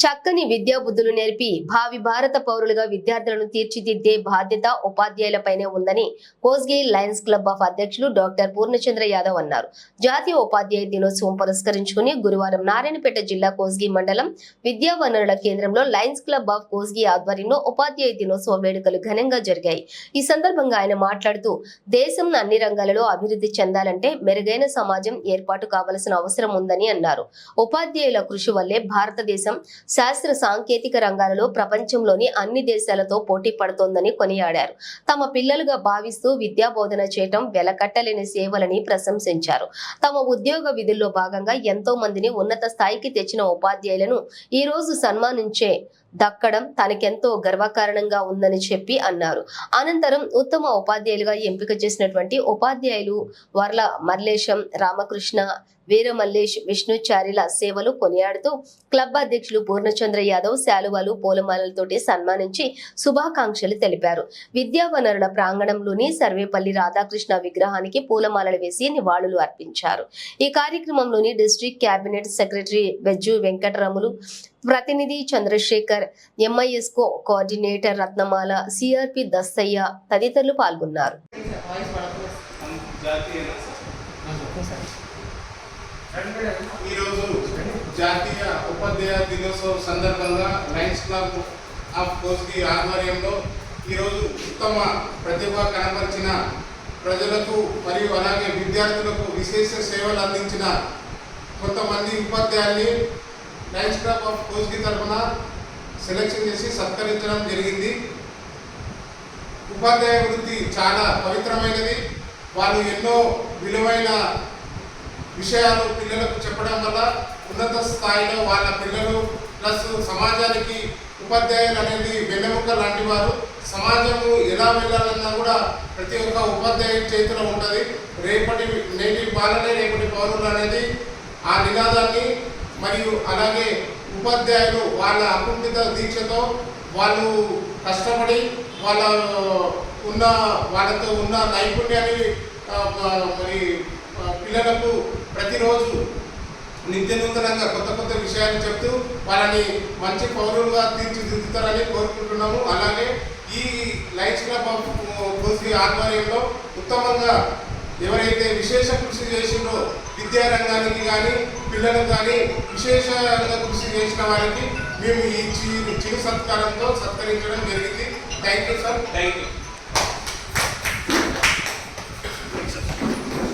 చక్కని విద్యాబుద్ధులు నేర్పి భావి భారత పౌరులుగా విద్యార్థులను తీర్చిదిద్దే బాధ్యత ఉపాధ్యాయులపైనే ఉందని కోస్గే లయన్స్ క్లబ్ ఆఫ్ అధ్యక్షులు డాక్టర్ పూర్ణచంద్ర యాదవ్ అన్నారు. జాతీయ ఉపాధ్యాయ దినోత్సవం పురస్కరించుకుని గురువారం నారాయణపేట జిల్లా కోస్గి మండలం విద్యా వనరుల కేంద్రంలో లయన్స్ క్లబ్ ఆఫ్ కోస్గి ఆధ్వర్యంలో ఉపాధ్యాయ దినోత్సవ వేడుకలు ఘనంగా జరిగాయి. ఈ సందర్భంగా ఆయన మాట్లాడుతూ దేశం అన్ని రంగాలలో అభివృద్ధి చెందాలంటే మెరుగైన సమాజం ఏర్పాటు కావలసిన అవసరం ఉందని అన్నారు. ఉపాధ్యాయుల కృషి వల్లే భారతదేశం శాస్త్ర సాంకేతిక రంగాలలో ప్రపంచంలోని అన్ని దేశాలతో పోటీ పడుతోందని కొనియాడారు. తమ పిల్లలుగా భావిస్తూ విద్యా బోధన చేయటం వెలకట్టలేని సేవలని ప్రశంసించారు. తమ ఉద్యోగ విధుల్లో భాగంగా ఎంతో మందిని ఉన్నత స్థాయికి తెచ్చిన ఉపాధ్యాయులను ఈ రోజు సన్మానించే దక్కడం తనకెంతో గర్వకారణంగా ఉందని చెప్పి అన్నారు. అనంతరం ఉత్తమ ఉపాధ్యాయులుగా ఎంపిక చేసినటువంటి ఉపాధ్యాయులు వర్ల మల్లేశం రామకృష్ణ వీరమల్లేష్ విష్ణుచారిల సేవలు కొనియాడుతూ క్లబ్ అధ్యక్షులు పూర్ణచంద్ర యాదవ్ శాలువాలు పూలమాలలతోటి సన్మానించి శుభాకాంక్షలు తెలిపారు. విద్యా వనరుల ప్రాంగణంలోని సర్వేపల్లి రాధాకృష్ణ విగ్రహానికి పూలమాలలు వేసి నివాళులు అర్పించారు. ఈ కార్యక్రమంలోని district cabinet secretary Bejju Venkataramulu ప్రతినిధి చంద్రశేఖర్ ఎంఐఎస్కో కోఆర్డినేటర్ రత్నమాల సిఆర్పి దస్తయ్య తదితరులు పాల్గొన్నారు. ఈరోజు జాతీయ ఉపాధ్యాయ దినోత్సవం సందర్భంగా లయన్స్ క్లబ్ ఆఫ్ కోస్కి ఆధ్వర్యంలో ఈరోజు ఉత్తమ ప్రతిభ కనపరిచిన ప్రజలకు మరియు అలాగే విద్యార్థులకు విశేష సేవలు అందించిన కొంతమంది ఉపాధ్యాయుల్ని లయన్స్ క్లబ్ ఆఫ్ కోస్కి తరఫున సెలెక్షన్ చేసి సత్కరించడం జరిగింది. ఉపాధ్యాయ వృత్తి చాలా పవిత్రమైనది. వాళ్ళు ఎన్నో విలువైన విషయాలు పిల్లలకు చెప్పడం వల్ల ఉన్నత స్థాయిలో వాళ్ళ పిల్లలు ప్లస్ సమాజానికి ఉపాధ్యాయులు అనేది వెన్నెముక లాంటి వారు. సమాజము ఎలా వెళ్ళాలన్నా కూడా ప్రతి ఒక్క ఉపాధ్యాయుడి చేతిలో ఉంటుంది. రేపటి నేటి బాలనే రేపటి పౌరులు అనేది ఆ నినాదాన్ని మరియు అలాగే ఉపాధ్యాయులు వాళ్ళ అకుంఠిత దీక్షతో వాళ్ళు కష్టపడి వాళ్ళ ఉన్న వాళ్ళతో ఉన్న నైపుణ్యాన్ని మరి పిల్లలకు ప్రతిరోజు నిత్య నూతనంగా కొత్త కొత్త విషయాలు చెప్తూ వాళ్ళని మంచి పౌరులుగా తీర్చిదిద్దుతారని కోరుకుంటున్నాము. అలాగే ఈ లైట్స్ క్లబ్ ఆఫ్ ఆధ్వర్యంలో ఉత్తమంగా ఎవరైతే విశేష కృషి చేసిందో విద్యారంగానికి కానీ పిల్లలకు కానీ విశేషంగా కృషి చేసిన వారికి మేము ఈ చిరు సత్కారంతో సత్కరించడం జరిగింది. Thank you sir thank you